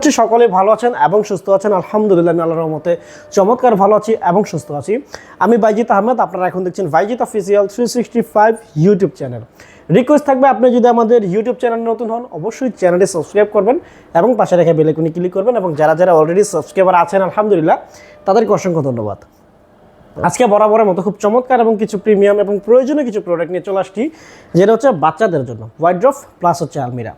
হচ্ছে সকলে ভালো আছেন এবং সুস্থ আছেন। আলহামদুলিল্লাহ, আমি আল্লাহর মতে চমৎকার ভালো আছি এবং সুস্থ আছি। আমি বাইজিত আহমেদ, আপনারা এখন দেখছেন Baijit official three sixty five YouTube channel. Request থাকবে, আপনি যদি আমাদের ইউটিউব চ্যানেল নতুন হন, অবশ্যই চ্যানেলে সাবস্ক্রাইব করবেন এবং পাশে রেখে বেলেকুনি ক্লিক করবেন এবং যারা যারা অলরেডি সাবস্ক্রাইবার আছেন, আলহামদুলিল্লাহ, তাদেরকে অসংখ্য ধন্যবাদ। আজকে বরাবরের মতো খুব চমৎকার এবং কিছু প্রিমিয়াম এবং প্রয়োজনীয় কিছু প্রোডাক্ট নিয়ে চলে আসছি, যেটা হচ্ছে বাচ্চাদের জন্য। ওয়াইড্রফ প্লাস হচ্ছে আলমিরা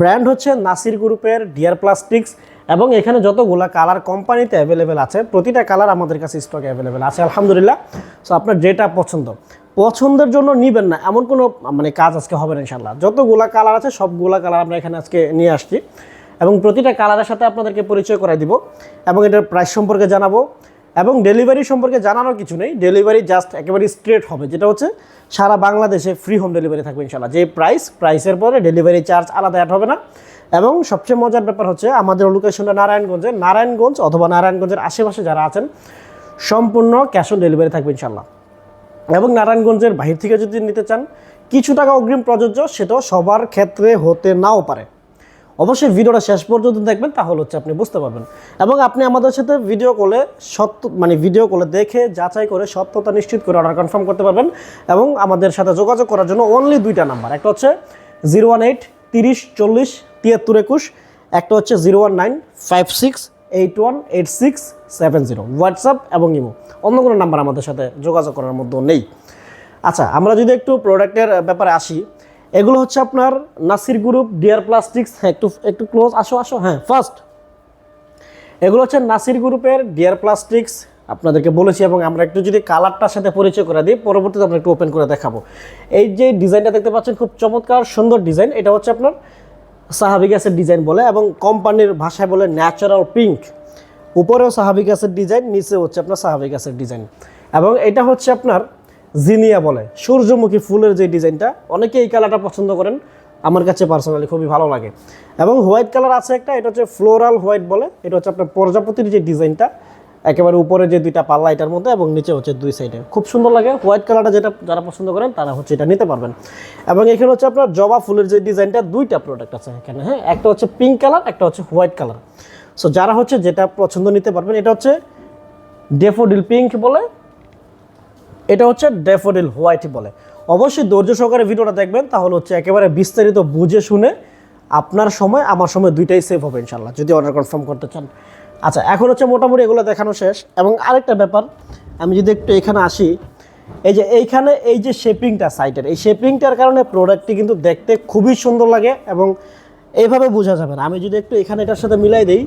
ব্র্যান্ড হচ্ছে নাসির গ্রুপের ডিয়ার প্লাস্টিক্স এবং এখানে যতগুলা কালার কোম্পানিতে অ্যাভেলেবেল আছে, প্রতিটা কালার আমাদের কাছে স্টকে অ্যাভেলেবেল আছে, আলহামদুলিল্লাহ। সো আপনার যেটা পছন্দ। পছন্দের জন্য নিবেন না, এমন কোনো মানে কাজ আজকে হবে না ইনশাল্লাহ যতগুলা কালার আছে, সবগুলা কালার আমরা এখানে আজকে নিয়ে আসছি। এবং প্রতিটা কালারের সাথে আপনাদেরকে পরিচয় করাই দিব এবং এটার প্রাইস সম্পর্কে জানাব। এবং ডেলিভারি সম্পর্কে জানানোর কিছু নেই। ডেলিভারি জাস্ট একেবারে স্ট্রেট হবে, যেটা হচ্ছে সারা বাংলাদেশে ফ্রি হোম ডেলিভারি থাকবে ইনশাল্লাহ যে প্রাইস প্রাইসের পরে ডেলিভারি চার্জ আলাদা অ্যাড হবে না। এবং সবচেয়ে মজার ব্যাপার হচ্ছে আমাদের লোকেশনটা নারায়ণগঞ্জে। নারায়ণগঞ্জ অথবা নারায়ণগঞ্জের আশেপাশে যারা আছেন, সম্পূর্ণ ক্যাশ অন ডেলিভারি থাকবে ইনশাল্লাহ এবং নারায়ণগঞ্জের বাহির থেকে যদি নিতে চান, কিছু টাকা অগ্রিম প্রযোজ্য, সেটাও সবার ক্ষেত্রে হতে নাও পারে। অবশ্যই ভিডিওটা শেষ পর্যন্ত দেখবেন, তাহলে হচ্ছে আপনি বুঝতে পারবেন। এবং আপনি আমাদের সাথে ভিডিও কলে সত্য মানে ভিডিও কলে দেখে যাচাই করে সত্যতা নিশ্চিত করে অর্ডার কনফার্ম করতে পারবেন। এবং আমাদের সাথে যোগাযোগ করার জন্য অনলি দুইটা নাম্বার একটা হচ্ছে জিরো ওয়ান এইট তিরিশ চল্লিশ তিয়াত্তর একুশ, একটা হচ্ছে zero one nine five six eight one eight six seven zero WhatsApp এবং ইমো অন্য কোনো নাম্বার আমাদের সাথে যোগাযোগ করার মধ্যে নেই। আচ্ছা আমরা যদি একটু প্রোডাক্টের ব্যাপারে আসি এগুলো হচ্ছে আপনার নাসির গ্রুপ, ডিয়ার প্লাস্টিক্স হ্যাঁ একটু একটু ক্লোজ, আসো আসো হ্যাঁ ফার্স্ট এগুলো হচ্ছে নাসির গ্রুপের ডিয়ার প্লাস্টিক্স, আপনাদেরকে বলেছি, এবং আমরা একটু যদি কালারটার সাথে পরিচয় করে দিই, পরবর্তীতে আমরা একটু ওপেন করে দেখাবো। এই যে ডিজাইনটা দেখতে পাচ্ছেন, খুব চমৎকার, সুন্দর ডিজাইন, এটা হচ্ছে আপনার সাহাবি গ্যাসের ডিজাইন বলে, এবং কোম্পানির ভাষায় বলে ন্যাচারাল পিঙ্ক উপরেও সাহাবি গ্যাসের ডিজাইন নিচে হচ্ছে আপনার সাহাবি গ্যাসের ডিজাইন। এবং এটা হচ্ছে আপনার জিনিয়া বলে। সূর্যমুখী ফুলের যে ডিজাইনটা অনেকে এই কালারটা পছন্দ করেন। আমার কাছে পার্সোনালি খুবই ভালো লাগে। এবং হোয়াইট কালার আছে একটা, এটা হচ্ছে ফ্লোরাল হোয়াইট বলে। এটা হচ্ছে আপনার প্রজাপতির যে ডিজাইনটা, একেবারে উপরে যে দুইটা পাল্লা এটার মধ্যে এবং নিচে হচ্ছে দুই সাইডে খুব সুন্দর লাগে, হোয়াইট কালারটা যেটা যারা পছন্দ করেন, তারা হচ্ছে এটা নিতে পারবেন। এবং এখানে হচ্ছে আপনার জবা ফুলের যে ডিজাইনটা, দুইটা প্রোডাক্ট আছে এখানে হ্যাঁ? একটা হচ্ছে পিঙ্ক কালার একটা হচ্ছে হোয়াইট কালার সো যারা হচ্ছে যেটা পছন্দ নিতে পারবেন, এটা হচ্ছে ডেফোডিল পিঙ্ক বলে। এটা হচ্ছে ড্যাফোডিল হোয়াইট বলে। অবশ্যই ধৈর্য সহকারে ভিডিওটা দেখবেন, তাহলে হচ্ছে একেবারে বিস্তারিত বুঝে শুনে আপনার সময়, আমার সময় দুইটাই সেভ হবে ইনশাল্লাহ যদি অর্ডার কনফার্ম করতে চান। আচ্ছা এখন হচ্ছে মোটামুটি এগুলো দেখানো শেষ। এবং আরেকটা ব্যাপার, আমি যদি একটু এখানে আসি, এই যে এইখানে এই যে শেপিংটা সাইটের এই শেপিংটার কারণে প্রোডাক্টটি কিন্তু দেখতে খুবই সুন্দর লাগে এবং এইভাবে বোঝা যাবে না। আমি যদি একটু এখানে এটার সাথে মিলাই দিই,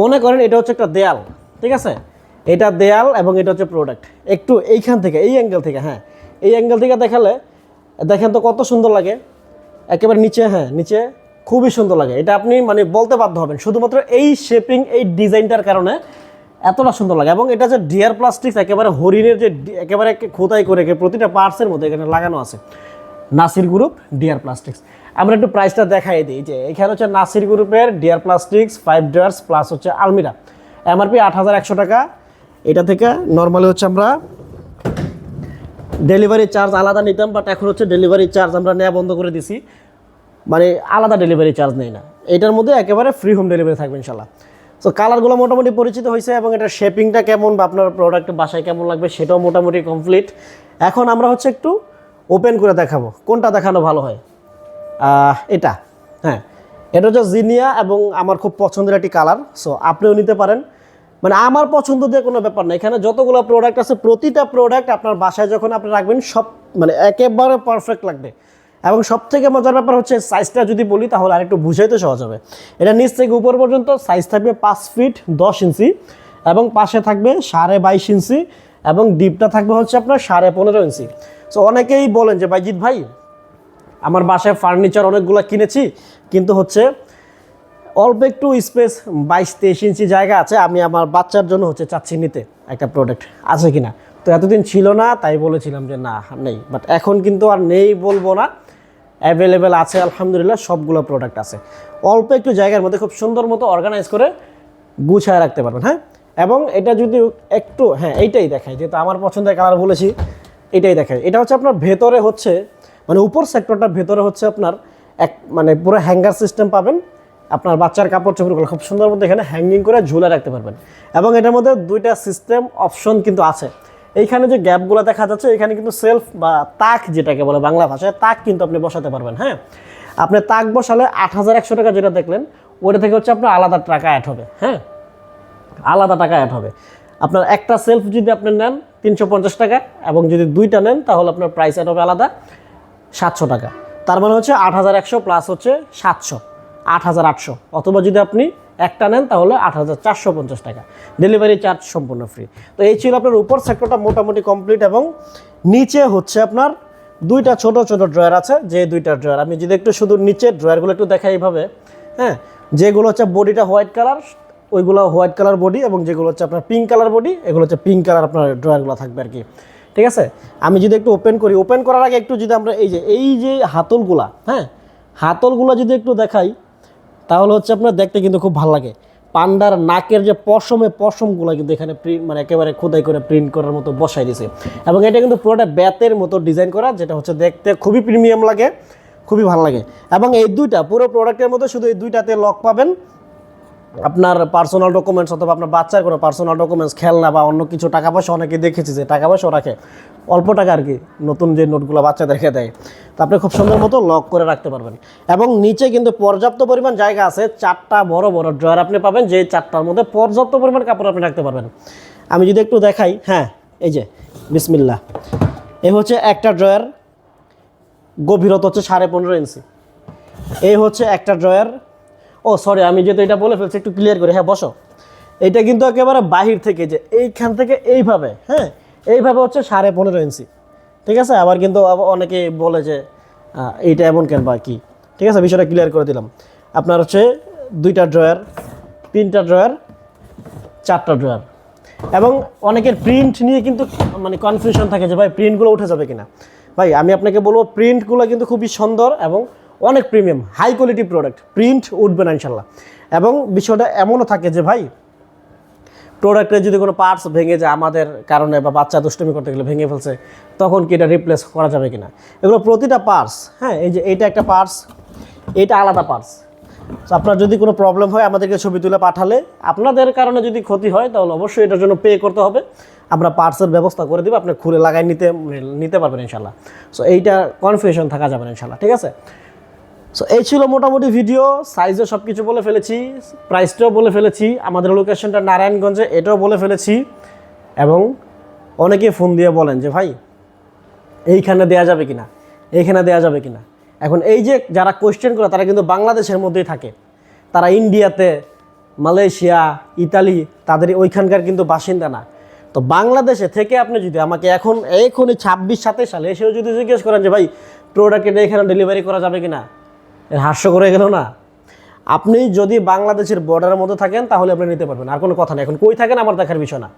মনে করেন এটা হচ্ছে একটা দেয়াল, ঠিক আছে? এটা দেয়াল এবং এটা হচ্ছে প্রোডাক্ট একটু এইখান থেকে, এই অ্যাঙ্গেল থেকে হ্যাঁ। এই অ্যাঙ্গেল থেকে দেখালে, দেখেন তো কত সুন্দর লাগে। একেবারে নিচে হ্যাঁ নিচে খুবই সুন্দর লাগে। এটা আপনি মানে বলতে বাধ্য হবেন। শুধুমাত্র এই শেপিং এই ডিজাইনটার কারণে এতটা সুন্দর লাগে। এবং এটা যে ডিয়ার প্লাস্টিক্স একেবারে হরিণের যে একেবারে খোদাই করে প্রতিটা পার্টসের মধ্যে এখানে লাগানো আছে। নাসির গ্রুপ ডিয়ার প্লাস্টিক্স আমরা একটু প্রাইসটা দেখাই দিই। যে এখানে হচ্ছে নাসির গ্রুপের dear plastics five drawers plus হচ্ছে আলমিরা এমআরপি আট হাজার একশো টাকা এটা থেকে নর্মালি হচ্ছে আমরা ডেলিভারি চার্জ আলাদা নিতাম বাট এখন হচ্ছে ডেলিভারি চার্জ আমরা নেওয়া বন্ধ করে দিছি। মানে আলাদা ডেলিভারি চার্জ নেই না। এটার মধ্যে একেবারে ফ্রি হোম ডেলিভারি থাকবে ইনশাল্লাহ। সো কালারগুলো মোটামুটি পরিচিত হয়েছে এবং এটার শেপিংটা কেমন বা আপনার প্রোডাক্ট বাসায় কেমন লাগবে সেটাও মোটামুটি কমপ্লিট এখন আমরা হচ্ছে একটু ওপেন করে দেখাবো, কোনটা দেখানো ভালো হয়। এটা হ্যাঁ। এটা হচ্ছে জিনিয়া এবং আমার খুব পছন্দের একটি কালার সো আপনিও নিতে পারেন। মানে আমার পছন্দ দিয়ে কোনো ব্যাপার না। এখানে যতগুলো প্রোডাক্ট আছে, প্রতিটা প্রোডাক্ট আপনার বাসায় যখন আপনি রাখবেন, সব মানে একেবারে পারফেক্ট লাগবে। এবং সব থেকে মজার ব্যাপার হচ্ছে সাইজটা যদি বলি, তাহলে আরেকটু বুঝাইতে সহজ হবে। এটা নিচ থেকে উপর পর্যন্ত সাইজ থাকবে পাঁচ ফিট দশ ইঞ্চি, এবং পাশে থাকবে সাড়ে বাইশ ইঞ্চি, এবং ডিপটা থাকবে হচ্ছে আপনার সাড়ে পনেরো ইঞ্চি। সো অনেকেই বলেন যে বাইজিৎ ভাই, আমার বাসায় ফার্নিচার অনেকগুলো কিনেছি, কিন্তু হচ্ছে অল্প একটু স্পেস বাইশ তেইশ ইঞ্চি জায়গা আছে, আমি আমার বাচ্চার জন্য হচ্ছে চাচ্ছি নিতে একটা প্রোডাক্ট আছে কি না তো এতদিন ছিল না, তাই বলেছিলাম যে না, নেই। বাট এখন কিন্তু আর নেই বলব না। অ্যাভেলেবেল আছে, আলহামদুলিল্লাহ, সবগুলো প্রোডাক্ট আছে। অল্প একটু জায়গার মধ্যে খুব সুন্দর মতো অর্গানাইজ করে গুছায় রাখতে পারবেন হ্যাঁ? এবং এটা যদি একটু হ্যাঁ এইটাই দেখায় যেহেতু আমার পছন্দের কালার বলেছি এটাই দেখায় এটা হচ্ছে আপনার ভেতরে হচ্ছে মানে উপর সেক্টরটার ভেতরে হচ্ছে আপনার এক মানে পুরো হ্যাঙ্গার সিস্টেম পাবেন। আপনার বাচ্চার কাপড় চোপড়গুলো খুব সুন্দর মতো এখানে হ্যাঙ্গিং করে ঝুলে রাখতে পারবেন। এবং এটার মধ্যে দুইটা সিস্টেম অপশন কিন্তু আছে। এইখানে যে গ্যাপগুলো দেখা যাচ্ছে, এখানে কিন্তু সেলফ বা তাক যেটাকে বলে বাংলা ভাষায়, তাক কিন্তু আপনি বসাতে পারবেন হ্যাঁ? আপনি তাক বসালে আট হাজার একশো টাকা যেটা দেখলেন ওটা থেকে হচ্ছে আপনার আলাদা টাকা অ্যাড হবে হ্যাঁ? আলাদা টাকা অ্যাড হবে। আপনার একটা সেলফ যদি আপনি নেন তিনশো পঞ্চাশ টাকা, এবং যদি দুইটা নেন, তাহলে আপনার প্রাইস অ্যাড হবে আলাদা সাতশো টাকা। তার মানে হচ্ছে আট হাজার একশো প্লাস হচ্ছে সাতশো। আট হাজার আটশো। অথবা যদি আপনি একটা নেন, তাহলে আট হাজার চারশো পঞ্চাশ টাকা। ডেলিভারি চার্জ সম্পূর্ণ ফ্রি তো এই ছিল আপনার উপর সেক্টরটা মোটামুটি কমপ্লিট এবং নিচে হচ্ছে আপনার দুইটা ছোট ছোট ড্রয়ার আছে, যে দুইটা ড্রয়ার আমি যদি একটু শুধু নিচের ড্রয়ারগুলো একটু দেখাই এইভাবে হ্যাঁ? যেগুলো হচ্ছে বডিটা হোয়াইট কালার ওইগুলো হোয়াইট কালার বডি এবং যেগুলো হচ্ছে আপনার পিঙ্ক কালার বডি এগুলো হচ্ছে পিঙ্ক কালার আপনার ড্রয়ারগুলো থাকবে আর কি। ঠিক আছে? আমি যদি একটু ওপেন করি ওপেন করার আগে একটু যদি আমরা এই যে এই যে হাতলগুলা হ্যাঁ? হাতলগুলো যদি একটু দেখাই তাহলে হচ্ছে আপনার দেখতে কিন্তু খুব ভালো লাগে। পান্ডার নাকের যে পশমে পশমগুলো কিন্তু এখানে প্রিন্ট মানে একেবারে খোদাই করে প্রিন্ট করার মতো বসাই দিছে। এবং এটা কিন্তু পুরোটা ব্যাতের মতো ডিজাইন করা, যেটা হচ্ছে দেখতে খুবই প্রিমিয়াম লাগে, খুবই ভালো লাগে। এবং এই দুইটা পুরো প্রোডাক্টের মধ্যে শুধু এই দুইটাতে লক পাবেন। আপনার পার্সোনাল ডকুমেন্টস অথবা আপনার বাচ্চার কোনো পার্সোনাল ডকুমেন্টস খেলনা বা অন্য কিছু টাকা পয়সা অনেকে দেখেছি যে টাকা পয়সা রাখে অল্প টাকা আর কি, নতুন যে নোটগুলো বাচ্চাদেরকে দেয়। তো আপনি খুব সুন্দর মতো লক করে রাখতে পারবেন। এবং নিচে কিন্তু পর্যাপ্ত পরিমাণ জায়গা আছে, চারটা বড় বড় ড্রয়ার আপনি পাবেন যে চারটার মধ্যে পর্যাপ্ত পরিমাণ কাপড় আপনি রাখতে পারবেন। আমি যদি একটু দেখাই হ্যাঁ এই যে বিসমিল্লা এ হচ্ছে একটা ড্রয়ার গভীরতা হচ্ছে সাড়ে পনেরো ইঞ্চি এই হচ্ছে একটা ড্রয়ার ও সরি আমি যেহেতু এটা বলে ফেলছি, একটু ক্লিয়ার করে হ্যাঁ বসো। এটা কিন্তু একেবারে বাহির থেকে যে এইখান থেকে এইভাবে হ্যাঁ এইভাবে হচ্ছে সাড়ে পনেরো ইঞ্চি ঠিক আছে? আবার কিন্তু অনেকে বলে যে এইটা এমন কেন বা কি? ঠিক আছে, বিষয়টা ক্লিয়ার করে দিলাম। আপনার হচ্ছে দুইটা ড্রয়ার তিনটা ড্রয়ার চারটা ড্রয়ার এবং অনেকের প্রিন্ট নিয়ে কিন্তু মানে কনফিউশন থাকে যে, ভাই প্রিন্টগুলো উঠে যাবে কিনা? ভাই, আমি আপনাকে বলব প্রিন্টগুলো কিন্তু খুবই সুন্দর এবং অনেক premium high quality product print উঠবে না ইনশাল্লাহ এবং বিষয়টা এমনও থাকে যে ভাই প্রোডাক্টের যদি কোনো পার্টস ভেঙে যায় আমাদের কারণে বা বাচ্চা দুষ্টমি করতে গেলে ভেঙে ফেলছে, তখন কি এটা রিপ্লেস করা যাবে কিনা? এগুলো প্রতিটা পার্টস হ্যাঁ এই যে এইটা একটা পার্টস এইটা আলাদা পার্টস আপনার যদি কোনো প্রবলেম হয়, আমাদেরকে ছবি তুলে পাঠালে, আপনাদের কারণে যদি ক্ষতি হয়, তাহলে অবশ্যই এটার জন্য পে করতে হবে। আমরা পার্টসের ব্যবস্থা করে দেবো, আপনি খুলে লাগাই নিতে নিতে পারবেন ইনশাল্লাহ সো এইটা কনফিউশন থাকা যাবে না ইনশাল্লাহ ঠিক আছে? সো এই ছিল মোটামুটি ভিডিও সাইজও সব কিছু বলে ফেলেছি প্রাইসটাও বলে ফেলেছি, আমাদের লোকেশনটা নারায়ণগঞ্জে, এটাও বলে ফেলেছি। এবং অনেকে ফোন দিয়ে বলেন যে, ভাই, এইখানে দেয়া যাবে কিনা? এইখানে দেয়া যাবে কিনা? এখন এই যে যারা কোয়েশ্চেন করে, তারা কিন্তু বাংলাদেশের মধ্যেই থাকে। তারা ইন্ডিয়াতে মালয়েশিয়া, ইতালি, তাদের ওইখানকার কিন্তু বাসিন্দা না। তো বাংলাদেশে থেকে আপনি যদি আমাকে এখন, এখনই ছাব্বিশ সাতাশ সালে এসেও যদি জিজ্ঞেস করেন যে, ভাই প্রোডাক্ট এখানে ডেলিভারি করা যাবে কিনা? এর হাস্য করে গেল না? আপনি যদি বাংলাদেশের বর্ডারের মধ্যে থাকেন, তাহলে আপনি নিতে পারবেন। আর কোনো কথা নেই। এখন কই থাকেন আমার দেখার বিষয় না।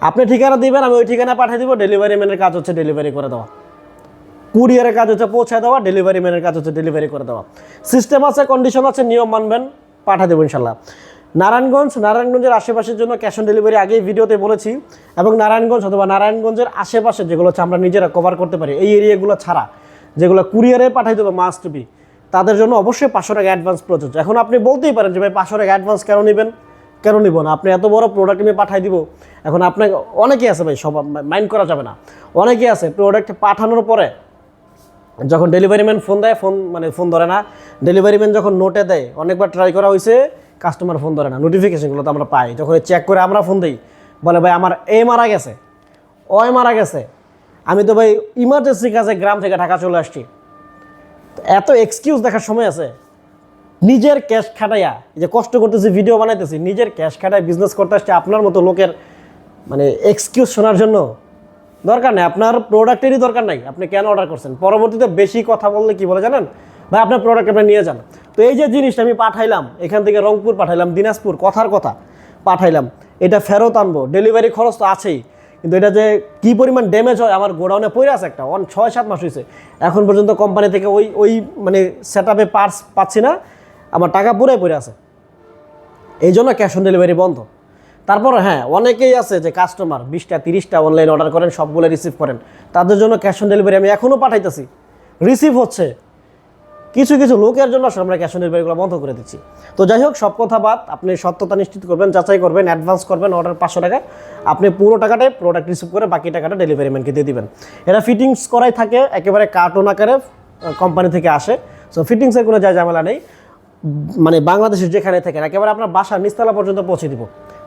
আপনি ঠিকানা দিবেন, আমি ওই ঠিকানা পাঠিয়ে দিব। ডেলিভারি ম্যানের কাজ হচ্ছে ডেলিভারি করে দেওয়া। কুরিয়ারের কাজ হচ্ছে পৌঁছে দেওয়া ডেলিভারি ম্যানের কাজ হচ্ছে ডেলিভারি করে দেওয়া। সিস্টেম আছে কন্ডিশন আছে, নিয়ম মানবেন, পাঠিয়ে দেবো ইনশাল্লাহ। নারায়ণগঞ্জ, নারায়ণগঞ্জের আশেপাশের জন্য ক্যাশ অন ডেলিভারি আগেই ভিডিওতে বলেছি। এবং নারায়ণগঞ্জ অথবা নারায়ণগঞ্জের আশেপাশে যেগুলো হচ্ছে আমরা নিজেরা কভার করতে পারি, এই এরিয়াগুলো ছাড়া, যেগুলো কুরিয়ারে পাঠাই দেবো মাস্ট বি তাদের জন্য অবশ্যই পাঁচশো টাকা অ্যাডভান্স প্রযোজ্য। এখন আপনি বলতেই পারেন যে, ভাই, পাঁচশো টাকা অ্যাডভান্স কেন নেবেন? কেন নিব না? আপনি এত বড় প্রোডাক্ট আমি পাঠাই দিব। এখন আপনাকে অনেকেই আছে ভাই, সব মাইন্ড করা যাবে না। অনেকেই আছে প্রোডাক্ট পাঠানোর পরে যখন ডেলিভারি ম্যান ফোন দেয় ফোন মানে ফোন ধরে না ডেলিভারি ম্যান যখন নোটে দেয়, অনেকবার ট্রাই করা হয়েছে কাস্টমার ফোন ধরে না। নোটিফিকেশনগুলো তো আমরা পাই। যখন চেক করে আমরা ফোন দিই, বলে, ভাই, আমার এ মারা গেছে। অয় মারা গেছে। আমি তো ভাই ইমার্জেন্সি কাজে গ্রাম থেকে ঢাকা চলে আসছি। এত এক্সকিউজ দেখার সময় আছে। নিজের ক্যাশ খাটাইয়া যে কষ্ট করতেছি ভিডিও বানাইতেছি, নিজের ক্যাশ খাটায় বিজনেস করতে আসছে আপনার মতো লোকের মানে এক্সকিউজ শোনার জন্য। দরকার নেই, আপনার প্রোডাক্টেরই দরকার নাই, আপনি কেন অর্ডার করছেন? পরবর্তীতে বেশি কথা বললে কি বলে জানেন? ভাই, আপনার প্রোডাক্ট আপনি নিয়ে যান। তো এই যে জিনিসটা আমি পাঠাইলাম, এখান থেকে রংপুর পাঠাইলাম, দিনাজপুর, কথার কথা পাঠাইলাম, এটা ফেরত আনব। ডেলিভারি খরচ তো আছেই। কিন্তু এটা যে কি পরিমাণ ড্যামেজ হয়, আমার গোডাউনে পড়ে আছে একটা অন ছয়, সাত মাস হয়েছে এখন পর্যন্ত কোম্পানি থেকে ওই ওই মানে সেট আপে পার্টস পাচ্ছি না, আমার টাকা পুরাই পড়ে আছে। এই জন্য ক্যাশ অন ডেলিভারি বন্ধ। তারপর হ্যাঁ অনেকেই আছে যে কাস্টমার বিশটা, তিরিশটা অনলাইন অর্ডার করেন, সবগুলো রিসিভ করেন। তাদের জন্য ক্যাশ অন ডেলিভারি আমি এখনও পাঠাইতেছি। রিসিভ হচ্ছে। কিছু কিছু লোকের জন্য আসলে আমরা ক্যাশ অন ডেলিভারিগুলো বন্ধ করে দিচ্ছি। তো যাই হোক, সব কথা বাদ, আপনি সত্যতা নিশ্চিত করবেন, যাচাই করবেন অ্যাডভান্স করবেন অর্ডার পাঁচশো টাকা, আপনি পুরো টাকাটাই প্রোডাক্ট রিসিভ করে বাকি টাকাটা ডেলিভারি ম্যানকে দিয়ে দেবেন। এটা ফিটিংস করাই থাকে, একেবারে কার্টুন আকারে কোম্পানি থেকে আসে। সো ফিটিংসের কোনো যা ঝামেলা নেই। মানে বাংলাদেশের যেখানে থাকেন, একেবারে আপনার বাসার নিচতলা পর্যন্ত পৌঁছে দিব।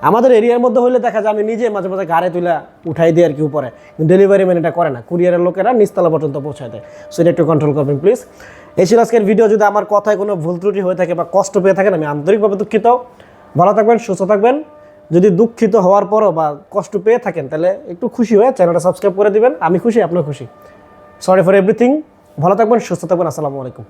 আমাদের এরিয়ার মধ্যে হলে দেখা যায় আমি নিজে মাঝে মাঝে গাড়ি তুলে উঠাই দিই আর কি উপরে। ডেলিভারি ম্যান এটা করে না। কুরিয়ারের লোকেরা নিচতলা পর্যন্ত পৌঁছায় দেয়। সো এটা একটু কন্ট্রোল করবেন প্লিজ এই ছিল আজকের ভিডিও যদি আমার কথায় কোনো ভুল ত্রুটি হয়ে থাকে বা কষ্ট পেয়ে থাকেন, আমি আন্তরিকভাবে দুঃখিত। ভালো থাকবেন, সুস্থ থাকবেন। যদি দুঃখিত হওয়ার পরও বা কষ্ট পেয়ে থাকেন, তাহলে একটু খুশি হয়ে চ্যানেলটা সাবস্ক্রাইব করে দিবেন। আমি খুশি আপনার খুশি। সরি ফর এভরিথিং ভালো থাকবেন, সুস্থ থাকবেন। আসসালামু আলাইকুম।